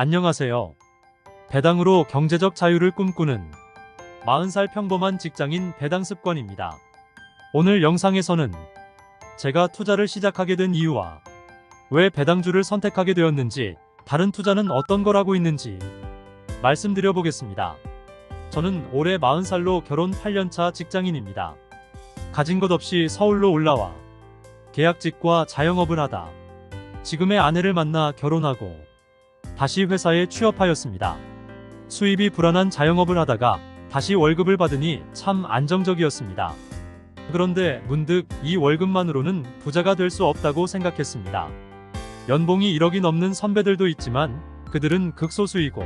안녕하세요. 배당으로 경제적 자유를 꿈꾸는 40살 평범한 직장인 배당 습관입니다. 오늘 영상에서는 제가 투자를 시작하게 된 이유와 왜 배당주를 선택하게 되었는지 다른 투자는 어떤 걸 하고 있는지 말씀드려 보겠습니다. 저는 올해 40살로 결혼 8년차 직장인입니다. 가진 것 없이 서울로 올라와 계약직과 자영업을 하다 지금의 아내를 만나 결혼하고 다시 회사에 취업하였습니다. 수입이 불안한 자영업을 하다가 다시 월급을 받으니 참 안정적이었습니다. 그런데 문득 이 월급만으로는 부자가 될 수 없다고 생각했습니다. 연봉이 1억이 넘는 선배들도 있지만 그들은 극소수이고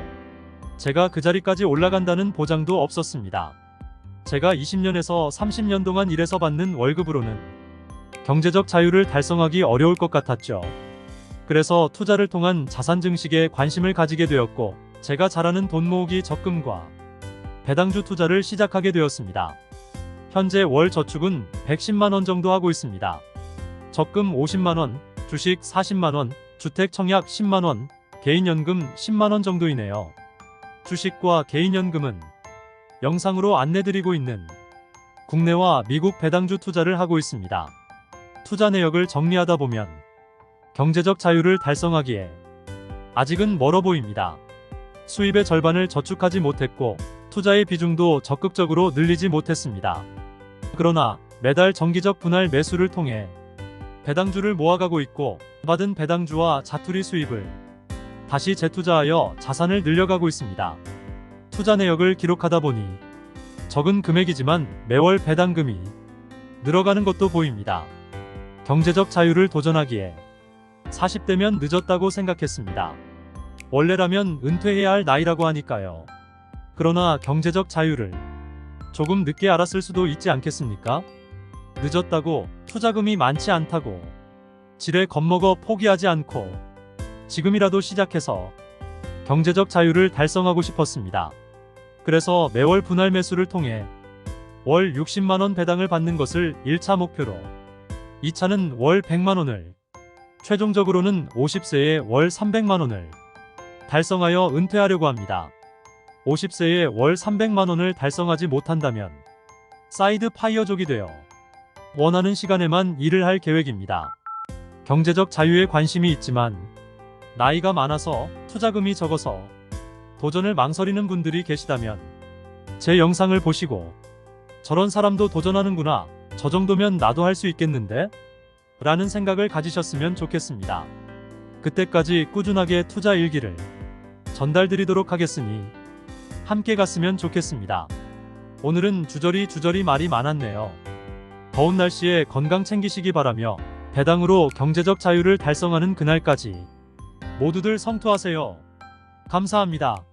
제가 그 자리까지 올라간다는 보장도 없었습니다. 제가 20년에서 30년 동안 일해서 받는 월급으로는 경제적 자유를 달성하기 어려울 것 같았죠. 그래서 투자를 통한 자산 증식에 관심을 가지게 되었고 제가 잘하는 돈 모으기 적금과 배당주 투자를 시작하게 되었습니다. 현재 월 저축은 110만 원 정도 하고 있습니다. 적금 50만 원, 주식 40만 원, 주택 청약 10만 원, 개인연금 10만 원 정도이네요. 주식과 개인연금은 영상으로 안내드리고 있는 국내와 미국 배당주 투자를 하고 있습니다. 투자 내역을 정리하다 보면 경제적 자유를 달성하기에 아직은 멀어 보입니다. 수입의 절반을 저축하지 못했고 투자의 비중도 적극적으로 늘리지 못했습니다. 그러나 매달 정기적 분할 매수를 통해 배당주를 모아가고 있고 받은 배당주와 자투리 수입을 다시 재투자하여 자산을 늘려가고 있습니다. 투자 내역을 기록하다 보니 적은 금액이지만 매월 배당금이 늘어가는 것도 보입니다. 경제적 자유를 도전하기에 40대면 늦었다고 생각했습니다. 원래라면 은퇴해야 할 나이라고 하니까요. 그러나 경제적 자유를 조금 늦게 알았을 수도 있지 않겠습니까? 늦었다고 투자금이 많지 않다고 지레 겁먹어 포기하지 않고 지금이라도 시작해서 경제적 자유를 달성하고 싶었습니다. 그래서 매월 분할 매수를 통해 월 60만원 배당을 받는 것을 1차 목표로 2차는 월 100만원을 최종적으로는 50세에 월 300만원을 달성하여 은퇴하려고 합니다. 50세에 월 300만원을 달성하지 못한다면 사이드 파이어족이 되어 원하는 시간에만 일을 할 계획입니다. 경제적 자유에 관심이 있지만 나이가 많아서 투자금이 적어서 도전을 망설이는 분들이 계시다면 제 영상을 보시고 저런 사람도 도전하는구나. 저 정도면 나도 할 수 있겠는데? 라는 생각을 가지셨으면 좋겠습니다. 그때까지 꾸준하게 투자 일기를 전달드리도록 하겠으니 함께 갔으면 좋겠습니다. 오늘은 주저리 주저리 말이 많았네요. 더운 날씨에 건강 챙기시기 바라며 배당으로 경제적 자유를 달성하는 그날까지 모두들 성투하세요. 감사합니다.